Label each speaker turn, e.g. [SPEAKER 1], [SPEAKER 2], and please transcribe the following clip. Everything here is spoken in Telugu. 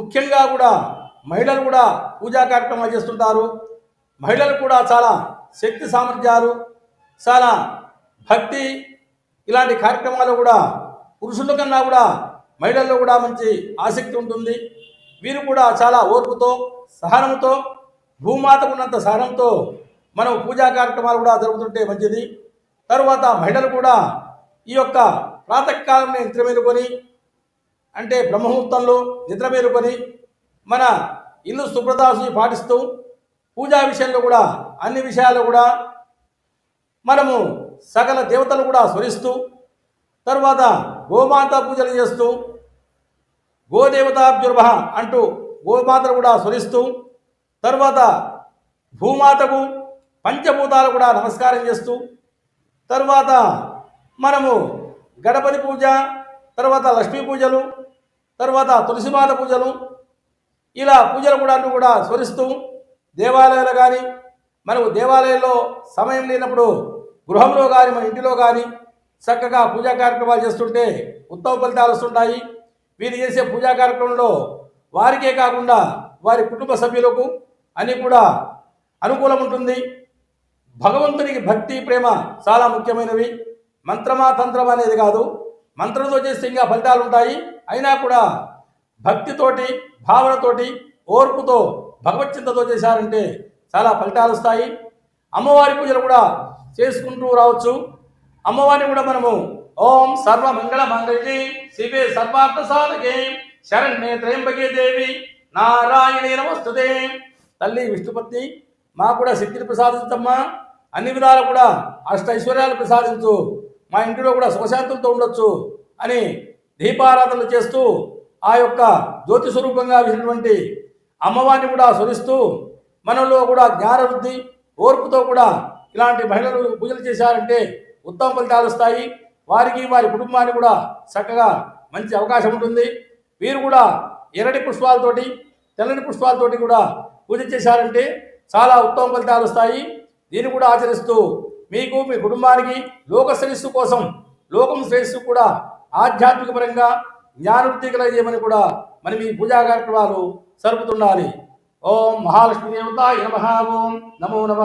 [SPEAKER 1] ముఖ్యంగా కూడా మహిళలు కూడా పూజా కార్యక్రమాలు చేస్తుంటారు. మహిళలు కూడా చాలా శక్తి సామర్థ్యాలు చాలా భక్తి ఇలాంటి కార్యక్రమాలు కూడా పురుషుల కన్నా కూడా మహిళల్లో కూడా మంచి ఆసక్తి ఉంటుంది. వీరు కూడా చాలా ఓర్పుతో సహనంతో భూమాతకు ఉన్నంత సహనంతో మనం పూజా కార్యక్రమాలు కూడా జరుగుతుంటే మంచిది. తరువాత మహిళలు కూడా ఈ యొక్క ప్రాతకాలంలో నిద్ర మేలుకొని అంటే బ్రహ్మముహూర్తంలో నిద్ర మేలుకొని మన ఇల్లు శుభ్రతాసు పాటిస్తూ పూజా విషయంలో కూడా అన్ని విషయాల్లో కూడా మనము సకల దేవతలు కూడా స్మరిస్తూ తరువాత గోమాత పూజలు చేస్తూ గోదేవతాభ్యుర్భ అంటూ గోమాతను కూడా స్మరిస్తూ తరువాత భూమాతకు పంచభూతాలు కూడా నమస్కారం చేస్తూ తరువాత మనము గణపతి పూజ తర్వాత లక్ష్మీ పూజలు తర్వాత తులసిమాత పూజలు ఇలా పూజలు కూడా అన్ని కూడా స్మరిస్తూ దేవాలయాలు కానీ మనకు దేవాలయంలో సమయం లేనప్పుడు గృహంలో కానీ మన ఇంటిలో కానీ చక్కగా పూజా కార్యక్రమాలు చేస్తుంటే ఉత్తమ ఫలితాలు వస్తుంటాయి. వీరు చేసే పూజా కార్యక్రమంలో వారికే కాకుండా వారి కుటుంబ సభ్యులకు అని కూడా అనుకూలం ఉంటుంది. భగవంతునికి భక్తి ప్రేమ చాలా ముఖ్యమైనవి. మంత్రమా తంత్రం అనేది కాదు. మంత్రంతో చేస్తే ఇంకా ఫలితాలు ఉంటాయి. అయినా కూడా భక్తితోటి భావనతోటి ఓర్పుతో భగవచ్చింతతో చేశారంటే చాలా ఫలితాలు వస్తాయి. అమ్మవారి పూజలు కూడా చేసుకుంటూ రావచ్చు. అమ్మవారిని కూడా మనము ఓం సర్వ మంగళ మంగళి శివే సర్వార్థ సాధకే శరణ్యే త్రయంబకే దేవి నారాయణే నమస్తుదే తల్లి విష్ణుపత్ని మా కూడా శక్తిని ప్రసాదించమ్మా. అన్ని విధాలు కూడా అష్ట ఐశ్వర్యాలు ప్రసాదించు మా ఇంటిలో కూడా సుఖశాంతులతో ఉండొచ్చు అని దీపారాధనలు చేస్తూ ఆ యొక్క జ్యోతి స్వరూపంగా విసినటువంటి అమ్మవారిని కూడా స్మరిస్తూ మనలో కూడా జ్ఞానవృద్ధి ఓర్పుతో కూడా ఇలాంటి మహిళలు పూజలు చేశారంటే ఉత్తమ ఫలితాలు వస్తాయి. వారికి వారి కుటుంబానికి కూడా చక్కగా మంచి అవకాశం ఉంటుంది. వీరు కూడా ఎర్రటి పుష్పాలతోటి తెల్లని పుష్పాలతోటి కూడా పూజ చేశారంటే చాలా ఉత్తమ ఫలితాలు వస్తాయి. దీన్ని కూడా ఆచరిస్తూ మీకు మీ కుటుంబానికి లోక శ్రేయస్సు కోసం లోకం శ్రేయస్సు కూడా ఆధ్యాత్మిక పరంగా జ్ఞానవృద్ధి కలగజేయమని కూడా మనం ఈ పూజా కార్యక్రమాలు జరుపుతుండాలి. ఓం మహాలక్ష్మీ దేవత నమ ఓం నమో నమ.